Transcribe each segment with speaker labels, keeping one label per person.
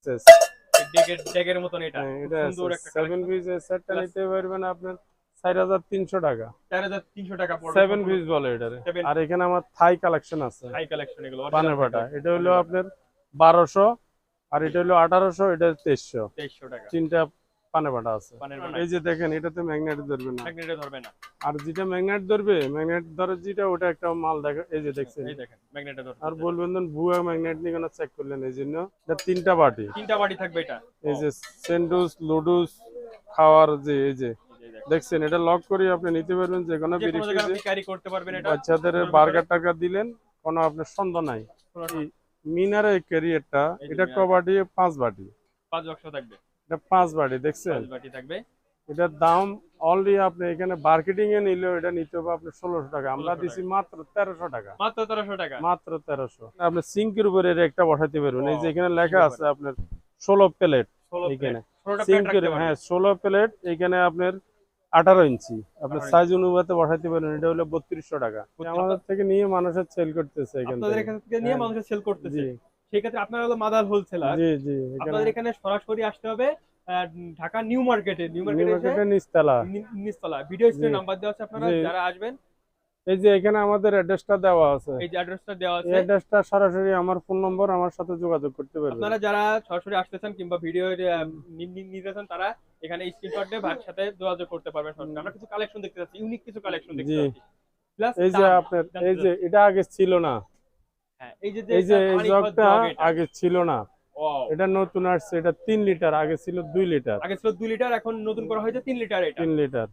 Speaker 1: Access।
Speaker 2: ডেকের ডেকের মতন এটা।
Speaker 1: হ্যাঁ, এটা
Speaker 2: সুন্দর একটা
Speaker 1: সেভেন পিস সেটটা নিতে পারবেন আপনার চার হাজার তিনশো টাকা।
Speaker 2: টাকা পড়বে।
Speaker 1: সেভেন পিস বলে এটারে। আর এখানে আমার থাই কালেকশন আছে।
Speaker 2: কালেকশন এগুলো
Speaker 1: এটা হলো আপনার বারোশো আর এটা হলো আঠারোশো এটা তেইশশো।
Speaker 2: তেইশশো টাকা।
Speaker 1: তিনটা পানে বাটা আছে। এই যে দেখেন এটাতে ম্যাগনেট ধরবে না।
Speaker 2: ম্যাগনেটে ধরবে না।
Speaker 1: আর যেটা ম্যাগনেট ধরবে ম্যাগনেট ধরে যেটা ওটা একটা মাল এই যে দেখছেন।
Speaker 2: এই দেখেন ম্যাগনেটে ধরবে
Speaker 1: আর বলবেন ভুয়া ম্যাগনেট নিয়ে কেন চেক করলেন এই জন্য? এটা তিনটা বাটি।
Speaker 2: তিনটা বাড়ি থাকবে এটা।
Speaker 1: এই যে সেন্ডুস লুডুস খাওয়ার যে এই যে। দেখছেন এটা লক করে আপনি নিতে পারবেন যে কোনো
Speaker 2: ক্যারি করতে পারবেন এটা।
Speaker 1: বাচ্চাদের বার্গার টার্গার দিলেন কোনো আপনার সন্দেহ নাই।
Speaker 2: কোনো-
Speaker 1: এই মিনারে ক্যারিয়ারটা এটা। কবাডি পাঁচ বাটি।
Speaker 2: পাঁচ বাক্স থাকবে।
Speaker 1: এটা পাঁচ বাটি দেখছেন?
Speaker 2: বাটি থাকবে।
Speaker 1: এটার দাম অলরেডি আপনি এখানে মার্কেটিং এ নিলেও এটা নিতে হবে আপনি ষোলোশো টাকা। আমরা
Speaker 2: 1600
Speaker 1: দিছি মাত্র তেরোশো টাকা।
Speaker 2: মাত্র তেরোশো টাকা।
Speaker 1: মাত্র তেরোশো। আপনি সিঙ্কের উপরে একটা বসাইতে পারবেন। এই যে এখানে লেখা আছে আপনার ষোলো প্লেট এখানে। সিঙ্কের হ্যাঁ ষোলো প্লেট এখানে আপনার আঠারো ইঞ্চি। আপনার সাইজ অনুপাতে বসাইতে পারেন এটা হলো বত্রিশশো টাকা। আমাদের থেকে নিয়ে মানুষের সেল করতেছে এখান
Speaker 2: নিয়ে
Speaker 1: হ্যাঁ।
Speaker 2: মানুষের সেল করতেছে। সেই আপনারা হলো মাদার হোলসেলার।
Speaker 1: জি জি
Speaker 2: আপনাদের এখানে সরাসরি আসতে হবে ঢাকা নিউ মার্কেটে নিউ মার্কেটে এসে ভিডিও স্ক্রিনে নাম্বার দেওয়া আছে আপনারা যারা আসবেন।
Speaker 1: এই যে এখানে আমাদের অ্যাড্রেসটা দেওয়া আছে।
Speaker 2: এই যে অ্যাড্রেসটা দেওয়া আছে।
Speaker 1: অ্যাড্রেসটা সরাসরি আমার ফোন নম্বর আমার সাথে যোগাযোগ করতে পারবেন
Speaker 2: আপনারা যারা সরাসরি আসতে চান কিংবা ভিডিও নিতে চান তারা এখানে স্ক্রিনশট দিয়ে সাথে যোগাযোগ করতে পারবেন সরাসরি। আমরা কিছু কালেকশন দেখতে পাচ্ছি ইউনিক কিছু কালেকশন দেখতে। পাচ্ছি প্লাস
Speaker 1: এই যে আপনার এই যে এটা আগে ছিল না।
Speaker 2: এই যে
Speaker 1: এই যে এই
Speaker 2: পানি
Speaker 1: জগটা
Speaker 2: খাওয়ার jug এটা।
Speaker 1: আগে ছিল না। এটা নতুন আসছে এটা তিন লিটার আগে ছিল দুই লিটার।
Speaker 2: আগে ছিল দুই লিটার এখন নতুন করা হয়েছে তিন লিটার
Speaker 1: তিন লিটার।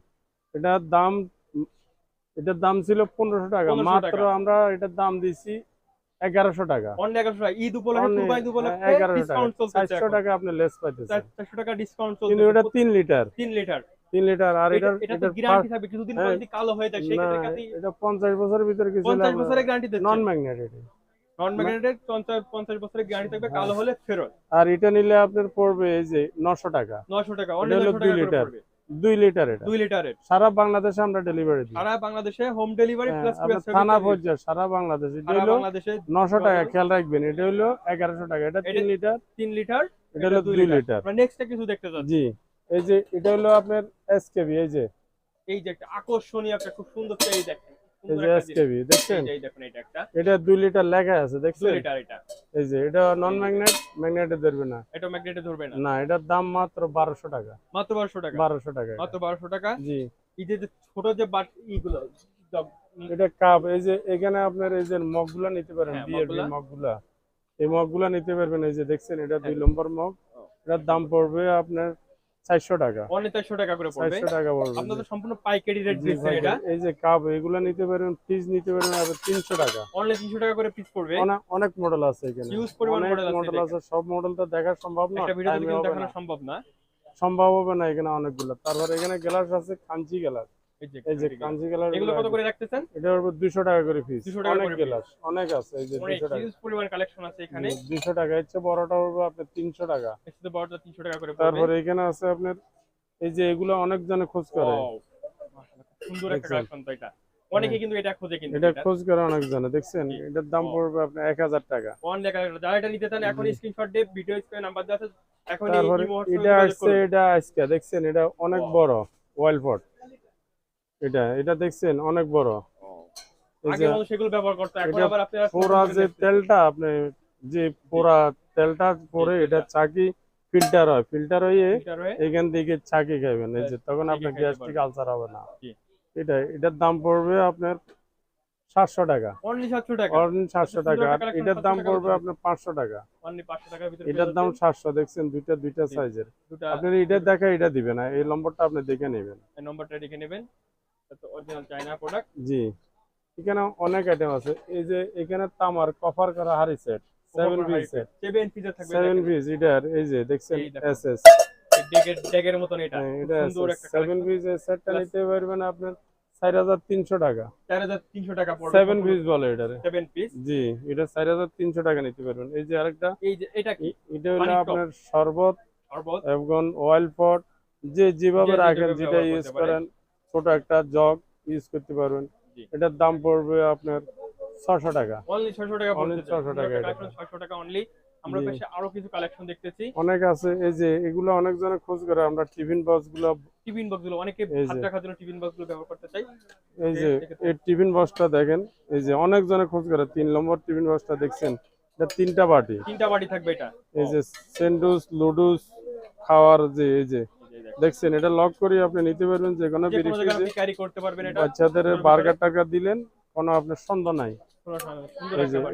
Speaker 1: এটার দাম এটার দাম ছিল পনেরোশো টাকা। মাত্র আমরা এটার দাম দিছি এগারোশো টাকা।
Speaker 2: ডিসকাউন্ট
Speaker 1: চারশো টাকা আপনি লেস পাইতেছেন।
Speaker 2: চারশো টাকা ডিসকাউন্ট
Speaker 1: কিন্তু এটা তিন লিটার।
Speaker 2: তিন লিটার।
Speaker 1: তিন লিটার আর
Speaker 2: এটা
Speaker 1: হ্যাঁ।
Speaker 2: হয়ে
Speaker 1: পঞ্চাশ বছরের ভিতরে কিছু নন ম্যাগনেট
Speaker 2: নন ম্যাগনেটেড পঞ্চাশ পঞ্চাশ বছরের গ্যারান্টি থাকবে কালো হলে ফেরত।
Speaker 1: আর এটা নিলে আপনার পড়বে এই যে নশো টাকা।
Speaker 2: নশো টাকা নশো
Speaker 1: দুই
Speaker 2: টাকা
Speaker 1: লিটার।
Speaker 2: পড়বে।
Speaker 1: দুই লিটার এটা।
Speaker 2: দুই লিটারের।
Speaker 1: সারা বাংলাদেশে আমরা ডেলিভারি দিই।
Speaker 2: সারা বাংলাদেশে হোম ডেলিভারি
Speaker 1: হ্যাঁ,
Speaker 2: প্লাস
Speaker 1: থানা পর্যায়ে সারা বাংলাদেশ। এটা হলো
Speaker 2: বাংলাদেশে
Speaker 1: নশো টাকা খেয়াল রাখবেন এটা হলো এগারোশো টাকা। এটা তিন লিটার।
Speaker 2: তিন লিটার
Speaker 1: এটা হলো দুই লিটার।
Speaker 2: আমরা নেক্সটটা কিছু দেখতে চাচ্ছি
Speaker 1: জি এই যে এটা হলো আপনার এসকেবি এই যে।
Speaker 2: এই যে একটা আকর্ষণীয় একটা খুব সুন্দর এই দেখেন সুন্দর একটা
Speaker 1: এসকেবি দেখছেন?
Speaker 2: এই দেখুন এটা একটা।
Speaker 1: এটা দুই লিটার লেখা আছে দেখছেন?
Speaker 2: লিটার এটা।
Speaker 1: এই যে এটা নন ম্যাগনেট ম্যাগনেটে ধরবে না।
Speaker 2: এটা ম্যাগনেটে ধরবে না।
Speaker 1: না এটার দাম মাত্র টাকা।
Speaker 2: মাত্র টাকা?
Speaker 1: টাকা এটা।
Speaker 2: মাত্র বারোশো টাকা?
Speaker 1: জি।
Speaker 2: এই যে ছোট যে বাট ইগুলো
Speaker 1: এটা কাপ এই যে এখানে আপনার এই যে মগগুলা নিতে পারেন
Speaker 2: হ্যাঁ,
Speaker 1: বিয়ের
Speaker 2: মগগুলা।
Speaker 1: মগগুলা। এই মগগুলা নিতে পারবেন এই যে দেখছেন এটা দুই
Speaker 2: হ্যাঁ।
Speaker 1: নম্বর মগ। এটার দাম পড়বে আপনার চারশো টাকা।
Speaker 2: অনেক চারশো টাকা করে পড়বে।
Speaker 1: চারশো টাকা পড়বে
Speaker 2: আপনাদের সম্পূর্ণ পাইকারি রেট
Speaker 1: জি
Speaker 2: এটা।
Speaker 1: এই যে কাপ এগুলা নিতে পারবেন নিতে পারবেন টাকা।
Speaker 2: টাকা করে পিস পড়বে।
Speaker 1: অনেক মডেল আছে এখানে।
Speaker 2: পরিমাণ আছে
Speaker 1: মডেল আছে সব মডেল তো দেখা সম্ভব না
Speaker 2: একটা ভিডিওতে কিন্তু
Speaker 1: হবে
Speaker 2: দেখানো
Speaker 1: না।
Speaker 2: সম্ভব না।
Speaker 1: সম্ভব হবে না এখানে অনেকগুলো। তারপর এখানে গ্লাস আছে কাঞ্চি গ্লাস
Speaker 2: এই যে এগুলো কত করে রাখতেছেন?
Speaker 1: এটা উপর দুইশো টাকা করে পিস
Speaker 2: 200 টাকা
Speaker 1: অনেক
Speaker 2: করে
Speaker 1: গ্লাস অনেক আছে এই যে
Speaker 2: অনেক
Speaker 1: দুইশো টাকা।
Speaker 2: হিউজ পরিমাণ কালেকশন আছে এখানে।
Speaker 1: দুইশো টাকা। হচ্ছে বড়টা হবে আপনার তিনশো টাকা।
Speaker 2: বড়টা টাকা করে
Speaker 1: তারপরে এখানে আছে আপনার এই যে এগুলো অনেক জনে খোঁজ করে।
Speaker 2: সুন্দর একটা
Speaker 1: দেখছেন?
Speaker 2: কালেকশন তো এটা। অনেকে কিন্তু এটা খোঁজে কিন্তু
Speaker 1: এটা
Speaker 2: এটা।
Speaker 1: খোঁজ করে অনেক জনে দেখছেন এটার দাম পড়বে আপনার এক হাজার টাকা।
Speaker 2: অনেক কালেকশন যারা এটা নিতে চান এখন
Speaker 1: জি।
Speaker 2: স্ক্রিনশট দিয়ে ভিডিও স্ক্রিনে নাম্বার দেওয়া আছে। এখন
Speaker 1: এটা আসছে এটা আজকে দেখছেন? এটা অনেক বড় ওয়াইল পট এটা এটা দেখছেন অনেক বড়।
Speaker 2: আগে মানুষ সেগুলো ব্যবহার করতো এখন আবার আপনারা
Speaker 1: পোড়া যে তেলটা আপনি যে পোড়া তেলটা পরে এটা চাকি ফিল্টার হয়। ফিল্টার হয়ে এখান থেকে চাকি খাইবেন। এই যে তখন আপনার গ্যাস্ট্রিক আলসার হবে না। এটা এটার দাম পড়বে আপনার সাতশো টাকা।
Speaker 2: অনলি 700 টাকা।
Speaker 1: অনলি সাতশো টাকা। এটার দাম পড়বে আপনার পাঁচশো টাকা।
Speaker 2: অনলি 500 টাকার ভিতরে
Speaker 1: এটার দাম সাতশো দেখছেন? দুইটা দুইটা সাইজের এটা দেখা এটা দিবে না এই নম্বরটা আপনি দেখে নেবেন।
Speaker 2: নম্বরটা লিখে নেবেন।
Speaker 1: জি। এখানে অনেক আইটেম আছে। এই যে এখানে তামার করা হারি সেট সেভেন পিস সেট
Speaker 2: 7 পিসের থাকবে
Speaker 1: সেভেন পিস এটার এই যে দেখছেন
Speaker 2: এই দেখুন।
Speaker 1: এস এস
Speaker 2: ডেকের ডেকের মতন এটা। সুন্দর একটা
Speaker 1: সেভেন পিস সেটটা নিতে পারবেন আপনার চার হাজার তিনশো টাকা।
Speaker 2: 4300 টাকা পড়বে
Speaker 1: সেভেন পিস বলে এটারে
Speaker 2: 7 পিস
Speaker 1: জি এটা চার হাজার তিনশো টাকা নিতে পারবেন। এই যে আরেকটা।
Speaker 2: এই যে এটা কি?
Speaker 1: এটা হলো আপনার শরবত
Speaker 2: শরবত।
Speaker 1: অয়েল পট যে যেভাবে রাখেন যেটা ইউজ করেন ছোট একটা জগ ইউজ করতে পারবেন। এটার দাম পড়বে আপনার ছশো টাকা।
Speaker 2: অনলি 600 টাকা
Speaker 1: 600 টাকা এটা।
Speaker 2: 600 টাকা অনলি আমরা পাশে আরও কিছু কালেকশন দেখতেছি।
Speaker 1: অনেক আছে। এই যে এগুলো অনেক জনে খোঁজ করে। আমরা টিফিন
Speaker 2: টিফিন বক্সগুলো অনেকে ভাত রাখার জন্য টিফিন বক্সগুলো ব্যবহার করতে চাই।
Speaker 1: এই যে এই টিফিন বক্সটা দেখেন। এই যে অনেক জনে খোঁজ করে। তিন নম্বর টিফিন বক্সটা দেখছেন। এটা তিনটা বাটি।
Speaker 2: তিনটা থাকবে এটা।
Speaker 1: এই যে স্যান্ডউইচ লুডুস খাওয়ার যে এই যে। দেখছেন এটা লক করে আপনি নিতে পারবেন যে কোনো
Speaker 2: ক্যারি করতে পারবেন এটা।
Speaker 1: বাচ্চাদের বার্গার টার্গার দিলেন কোনো আপনার সন্দেহ নাই।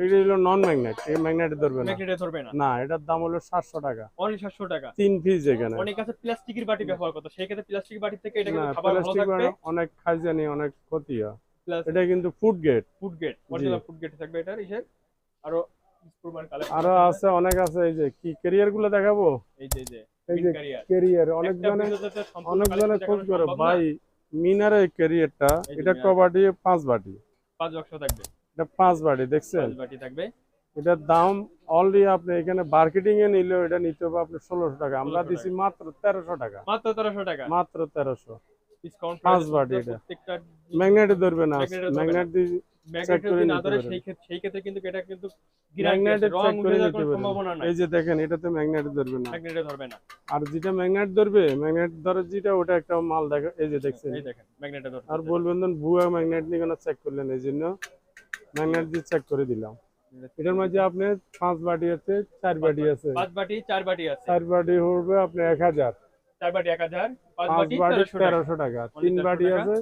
Speaker 1: এটা হলো নন ম্যাগনেট এই ম্যাগনেটে ধরবে না।
Speaker 2: ম্যাগনেটে ধরবে না।
Speaker 1: না এটার দাম হলো সাতশো টাকা।
Speaker 2: অনলি সাতশো টাকা।
Speaker 1: তিন পিস এখানে।
Speaker 2: অনেক আছে প্লাস্টিকের বাটি ব্যবহার করতো। সেই ক্ষেত্রে প্লাস্টিক বাটি থেকে এটা
Speaker 1: না
Speaker 2: কিন্তু খাবার ভালো থাকবে।
Speaker 1: অনেক খাইজানি অনেক ক্ষতি হয়। এটা কিন্তু food gate
Speaker 2: food gate original food gate থাকবে এটার আরও
Speaker 1: আরও আছে। অনেক আছে। এই যে কি ক্যারিয়ারগুলো দেখাবো?
Speaker 2: এই যে এই যে ক্যারিয়ার
Speaker 1: ক্যারিয়ার অনেক জনে অনেক জনে খোঁজ করে। ভাই মিনারের ক্যারিয়ারটা এটা
Speaker 2: মিনার।
Speaker 1: পাঁচ বাটি।
Speaker 2: পাঁচ বাক্স থাকবে।
Speaker 1: এটা পাঁচ বাটি দেখছেন?
Speaker 2: বাটি থাকবে।
Speaker 1: এটার দাম অলরেডি আপনি এখানে মার্কেটিং এ নিলেও এটা নিতে হবে আপনি ষোলোশো টাকা। আমরা
Speaker 2: 1600
Speaker 1: দিছি মাত্র তেরোশো টাকা।
Speaker 2: মাত্র তেরোশো টাকা।
Speaker 1: মাত্র তেরোশো।
Speaker 2: ডিসকাউন্ট
Speaker 1: পাঁচ বাটি এটা। ম্যাগনেটে ধরবে না। ম্যাগনেট দিয়ে
Speaker 2: সেই ক্ষেত্রে কিন্তু এটা কিন্তু
Speaker 1: এই যে দেখেন এটাতে ম্যাগনেট ধরবে না।
Speaker 2: ম্যাগনেটে ধরবে না।
Speaker 1: আর যেটা ম্যাগনেট ধরবে ম্যাগনেট ধরে যেটা ওটা একটা মাল দেখা এই যে দেখছেন।
Speaker 2: এই দেখেন ম্যাগনেটে ধরবে
Speaker 1: আর বলবেন ভুয়া ম্যাগনেট নিয়ে কেন চেক করলেন এই জন্য ম্যাগনেট দিয়ে চেক করে দিলাম। এটার মধ্যে আপনি পাঁচ বাটি আছে চার বাটি আছে।
Speaker 2: পাঁচ বাটি চার বাটি আছে।
Speaker 1: চার বাটি হবে আপনি এক হাজার।
Speaker 2: চার বাটি এক হাজার। পাঁচ বাটি তেরোশো টাকা।
Speaker 1: তিন
Speaker 2: 1300
Speaker 1: বাটি আছে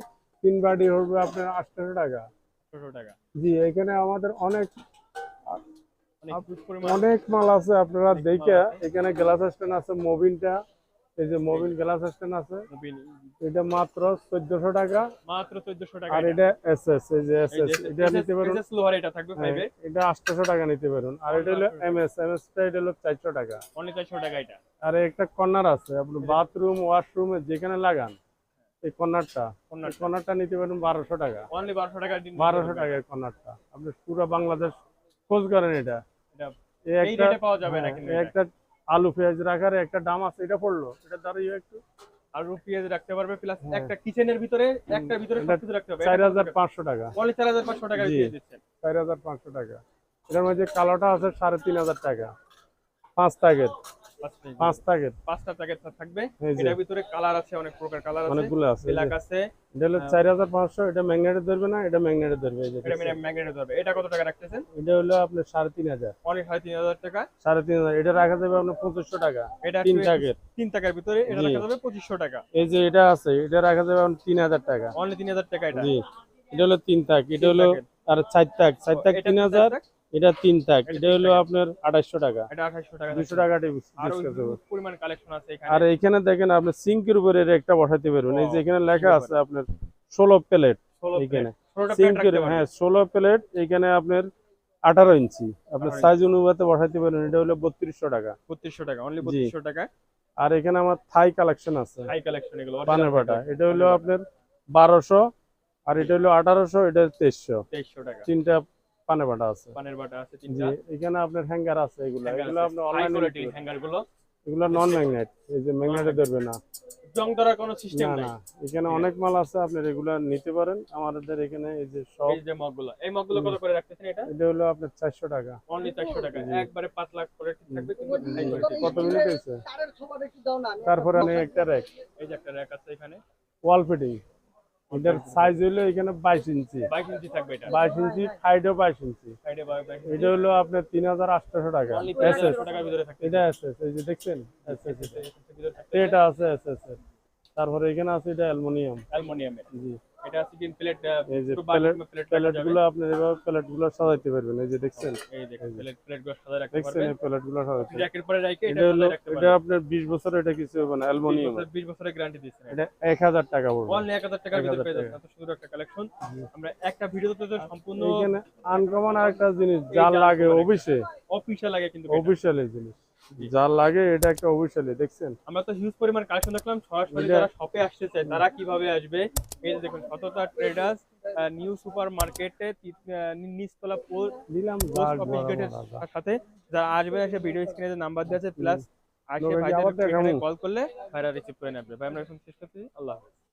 Speaker 1: তিন বাটি হবে আপনার আটশো টাকা।
Speaker 2: টাকা।
Speaker 1: জি এখানে আমাদের অনেক
Speaker 2: অনেক
Speaker 1: মাল আছে আপনারা দেখে এখানে গ্লাস স্ট্যান্ড আছে মোবিনটা এই যে মোবিন গ্লাস স্ট্যান্ড আছে এটা মাত্র চোদ্দশো টাকা।
Speaker 2: মাত্র চোদ্দশো টাকা
Speaker 1: আর
Speaker 2: এটা।
Speaker 1: এটা এস এস এই যে এস এস এটা নিতে পারুন।
Speaker 2: লোহার এটা থাকবে
Speaker 1: হ্যাঁ, এটা টাকা নিতে পারুন। আর এটা হলো এম এস এম এস টা এটা হলো চারশো টাকা।
Speaker 2: অনলি চারশো টাকা এটা।
Speaker 1: আর একটা কর্নার আছে আপনি বাথরুম ওয়াশরুমে যেখানে লাগান এই কর্নারটা
Speaker 2: কর্নার
Speaker 1: কর্নারটা নিতে পারেন বারোশো টাকা।
Speaker 2: অনলি বারোশো টাকা
Speaker 1: বারোশো টাকায় কর্নারটা আপনি পুরো বাংলাদেশ খোঁজ করেন এটা।
Speaker 2: এটা
Speaker 1: এই
Speaker 2: এই
Speaker 1: একটা
Speaker 2: পাওয়া যাবে না
Speaker 1: হ্যাঁ,
Speaker 2: এটা।
Speaker 1: একটা আলু পেঁয়াজ রাখার একটা দাম আছে। এটা পড়ল? এটা দাঁড়িয়ে একটু।
Speaker 2: আর পেঁয়াজ রাখতে পারবে প্লাস
Speaker 1: হ্যাঁ।
Speaker 2: একটা কিচেনের ভিতরে একটার ভিতরে সবকিছু রাখতে
Speaker 1: হাজার পাঁচশো টাকা।
Speaker 2: অনলি চার হাজার পাঁচশো টাকা
Speaker 1: জি।
Speaker 2: দিয়ে দিচ্ছেন।
Speaker 1: চার হাজার পাঁচশো টাকা। এটার মধ্যে কালোটা আছে সাড়ে তিন হাজার টাকা। পাঁচ প্যাকেট
Speaker 2: পাঁচটা প্যাকেট থাকবে। এটার ভিতরে কালার আছে অনেক প্রকার কালার আছে।
Speaker 1: অনেকগুলো আছে
Speaker 2: ব্ল্যাক আছে।
Speaker 1: এটা হলো 4500 এটা ম্যাগনেটে ধরবে না এটা ম্যাগনেটে ধরবে এই যে
Speaker 2: এটা ম্যাগনেটে ধরবে। এটা কত টাকা রাখতেছেন?
Speaker 1: এটা হলো আপনার
Speaker 2: 3500 অনেক 3500 টাকা।
Speaker 1: 3500 এটা রাখা যাবে আপনার 2500 টাকা
Speaker 2: এটা
Speaker 1: তিন প্যাকেট
Speaker 2: তিন টাকার ভিতরে এটা রাখা যাবে 2500 টাকা।
Speaker 1: এই যে এটা আছে এটা রাখা যাবে আপনার 3000 টাকা।
Speaker 2: অনলি 3000 টাকা এটা।
Speaker 1: জি। এটা হলো তিন তাক এটা হলো আর চার তাক চার তাক
Speaker 2: 3000
Speaker 1: এটা তিন তাক
Speaker 2: এটা
Speaker 1: হলো আপনার আঠাশশো টাকা।
Speaker 2: এটা টাকা পরিমাণ কালেকশন আছে এখানে।
Speaker 1: আর এখানে দেখেন আপনি সিঙ্কের উপরে একটা বসাইতে পারবেন। এই যে এখানে লেখা আছে আপনার ষোলো প্লেট
Speaker 2: ষোলো
Speaker 1: এখানে। সিঙ্কের হ্যাঁ ষোলো প্লেট এখানে আপনার আঠারো ইঞ্চি। আপনার সাইজ অনুপাতে বসাইতে পারেন এটা হলো বত্রিশশো টাকা।
Speaker 2: বত্রিশশো টাকা অনলি
Speaker 1: জি।
Speaker 2: বত্রিশশো টাকা।
Speaker 1: আর এখানে আমার থাই কালেকশন আছে।
Speaker 2: হাই কালেকশন এগুলো
Speaker 1: পানের বাটা এটা হলো আপনার বারোশো। আর এটা হলো আঠারোশো এটা তেইশশো।
Speaker 2: তেইশশো টাকা।
Speaker 1: তিনটা পানে বাটা আছে।
Speaker 2: পানের বাটা আছে তিনটা।
Speaker 1: এখানে আপনার হ্যাঙ্গার আছে এগুলো। এগুলো আপনি
Speaker 2: হাই
Speaker 1: অনলাইনে
Speaker 2: কোয়ালিটি হ্যাঙ্গারগুলো
Speaker 1: এগুলো নন ম্যাগনেট এই যে ম্যাগনেটে ধরবে না।
Speaker 2: জং ধরার কোনো সিস্টেম নাই
Speaker 1: না এখানে অনেক মাল আছে আপনি এগুলো নিতে পারেন। আমাদের এখানে এই যে সব
Speaker 2: এই যে মগগুলো এই মগগুলো কত করে রাখতেছেন এটা?
Speaker 1: এটা হলো আপনার চারশো টাকা।
Speaker 2: অনলি চারশো টাকা।
Speaker 1: জি।
Speaker 2: একবারে পাতলা করে থাকবে কিন্তু হাই
Speaker 1: জি।
Speaker 2: কোয়ালিটি
Speaker 1: কত মিনিট হয়েছে? তারপরে আমি একটা র্যাক
Speaker 2: এই যে একটা র্যাক আছে এখানে।
Speaker 1: ওয়াল ফিটিং এটার সাইজ হলো এখানে বাইশ ইঞ্চি
Speaker 2: বাইশ ইঞ্চি থাকবে এটা
Speaker 1: বাইশ ইঞ্চি হাইটও বাইশ ইঞ্চি এটা হলো আপনার তিন হাজার আটশোশো টাকা এটা এই যে দেখছেন এটা আছে তারপরে এখানে আছে এটা অ্যালমোনিয়াম
Speaker 2: অ্যালুমিনিয়ামের
Speaker 1: জি
Speaker 2: এটা আছে কি প্লেট
Speaker 1: এই যে
Speaker 2: প্লেট
Speaker 1: প্লেট প্লেটগুলো আপনি এভাবে প্লেটগুলো সাজাইতে পারবেন এই যে দেখছেন?
Speaker 2: এই দেখুন প্লেট প্লেটগুলো রাখতে পারবেন।
Speaker 1: এই প্লেটগুলো সাজাইতে
Speaker 2: র্যাকের পরে রাখে এটা
Speaker 1: এটা হলো এটা আপনার বিশ বছর এটা কিছু হবে না অ্যালুমিনিয়াম।
Speaker 2: 20 বছরের গ্যারান্টি দিচ্ছেন
Speaker 1: এটা। এক হাজার টাকা পড়বে।
Speaker 2: অনলি 1000 টাকার ভিতরে পেয়ে এত সুন্দর একটা কালেকশন আমরা একটা ভিডিওতে তো সম্পূর্ণ
Speaker 1: এখানে আনকমন আরেকটা জিনিস যা লাগে
Speaker 2: uncommon
Speaker 1: অফিসে।
Speaker 2: অফিসিয়াল লাগে কিন্তু।
Speaker 1: অফিসিয়ালি জিনিস। যা লাগে এটা একটা অফিসিয়ালি দেখছেন?
Speaker 2: আমরা তো হিউজ পরিমাণ কালেকশন দেখলাম সরাসরি যারা শপে আসতে চায় তারা কীভাবে আসবে? এই দেখুন সততা ট্রেডার্স নিউ সুপার মার্কেটে নিচতলা। সাথে যারা আসবে এসে ভিডিও স্ক্রিনে যে নাম্বার দেওয়া আছে প্লাস আসে ভাইদের কল করলে ভাইরা রিসিভ করে নেবে। ভাই আমরা এখন শেষ করছি আল্লাহ হাফেজ।